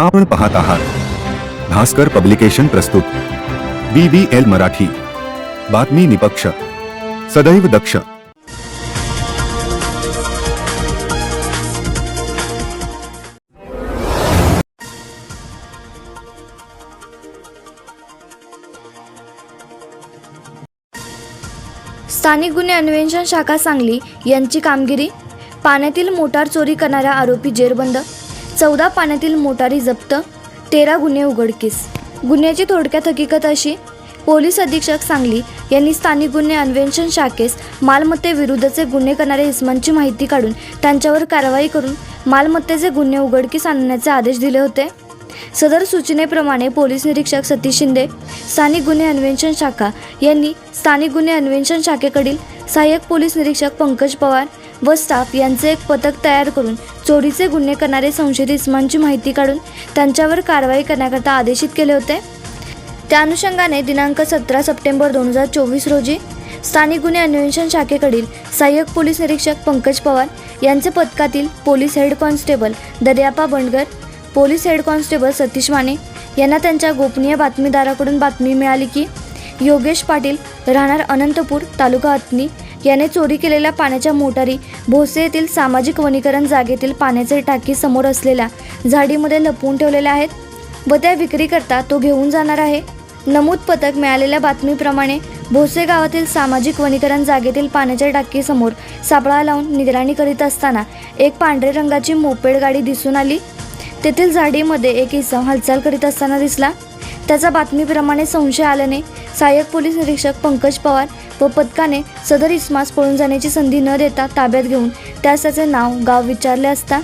आपण पाहत आहात. भास्कर पब्लिकेशन प्रस्तुत. B B L Marathi. बातमी निपक्ष. सदैव दक्ष. स्थानिक गुन्हे अन्वेषण शाखा सांगली यांची कामगिरी? पाण्यातील मोटार चोरी करणारा आरोपी जेरबंद? चौदा पाण्यातील मोटारी जप्त तेरा गुन्हे उघडकीस. गुन्ह्याची थोडक्यात हकीकत अशी पोलीस अधीक्षक सांगली यांनी स्थानिक गुन्हे अन्वेषण शाखेस मालमत्तेविरुद्धचे गुन्हे करणाऱ्या इसमांची माहिती काढून त्यांच्यावर कारवाई करून मालमत्तेचे गुन्हे उघडकीस आणण्याचे आदेश दिले होते. सदर सूचनेप्रमाणे पोलीस निरीक्षक सतीश शिंदे स्थानिक गुन्हे अन्वेषण शाखा यांनी स्थानिक गुन्हे अन्वेषण शाखेकडील सहाय्यक पोलीस निरीक्षक पंकज पवार व स्टाफ यांचे एक पथक तयार करून चोरीचे गुन्हे करणारे संशयित इस्मांची माहिती काढून त्यांच्यावर कारवाई करण्याकरता आदेशित केले होते. त्या अनुषंगाने दिनांक सतरा सप्टेंबर दोन हजार चोवीस रोजी स्थानिक गुन्हे अन्वेषण शाखेकडील सहाय्यक पोलीस निरीक्षक पंकज पवार यांचे पथकातील police head constable Daryapa Bandgar police head constable Satish Mane यांना त्यांच्या गोपनीय बातमीदाराकडून बातमी मिळाली की योगेश पाटील राहणार अनंतपूर तालुका अत्नी याने चोरी केलेल्या पाण्याच्या मोटारी भोसे येथील सामाजिक वनीकरण जागेतील पाण्याचे टाकी समोर असलेल्या झाडीमध्ये लपवून ठेवलेल्या आहेत व त्या विक्रीकरता तो घेऊन जाणार आहे. नमूद पथक मिळालेल्या बातमीप्रमाणे भोसे गावातील सामाजिक वनीकरण जागेतील पाण्याच्या टाकीसमोर सापळा लावून निगराणी करीत असताना एक पांढरे रंगाची मोपेड गाडी दिसून आली. तेथील झाडीमध्ये एक इसम हालचाल करीत असताना दिसला. त्याचा बातमीप्रमाणे संशय आल्याने सहाय्यक पोलीस निरीक्षक पंकज पवार व पथकाने सदर इस्मास पळून जाण्याची संधी न देता ताब्यात घेऊन त्यास त्याचे नाव गाव विचारले असता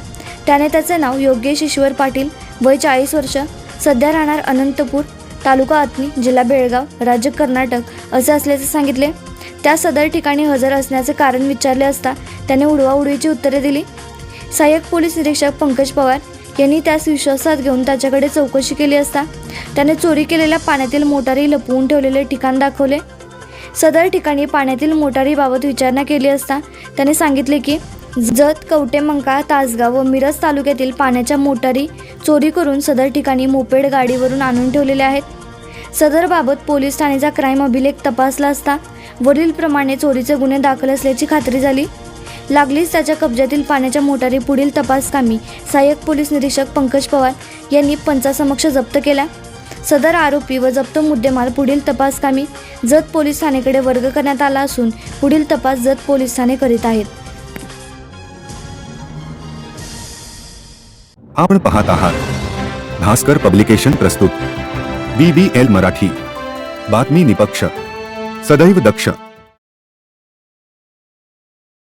त्याने त्याचे नाव योगेश ईश्वर पाटील वय चाळीस वर्ष सध्या राहणार अनंतपूर तालुका अत्नी जिल्हा बेळगाव राज्य कर्नाटक असे असल्याचे सांगितले. त्या सदर ठिकाणी हजर असण्याचे कारण विचारले असता त्याने उडवाउडवीची उत्तरे दिली. सहाय्यक पोलीस निरीक्षक पंकज पवार यांनी त्यास विश्वासात घेऊन त्याच्याकडे चौकशी केली असता त्याने चोरी केलेल्या पाण्यातील मोटारी लपवून ठेवलेले ठिकाण दाखवले. सदर ठिकाणी पाण्यातील मोटारीबाबत विचारणा केली असता त्याने सांगितले की जत कवटेमंका तासगाव व मिरज तालुक्यातील पाण्याच्या मोटारी चोरी करून सदर ठिकाणी मोपेड गाडीवरून आणून ठेवलेल्या आहेत. सदरबाबत पोलीस ठाण्याचा क्राईम अभिलेख तपासला असता वरीलप्रमाणे चोरीचे गुन्हे दाखल असल्याची खात्री झाली. लागलीच त्याच्या कब्जातील पाण्याच्या मोटारी पुढील तपासकामी सहाय्यक पोलीस निरीक्षक पंकज पवार यांनी पंचासमक्ष जप्त केला. सदर आरोपी व जप्त मुद्देमाल पुढील तपासकामी जत पोलीस ठाणेकडे वर्ग करण्यात आला असून पुढील तपास जत पोलीस ठाणे करीत आहेत. आपण पाहत आहात. भास्कर पब्लिकेशन प्रस्तुत. B B L Marathi. बातमी निपक्ष. सदैव दक्ष.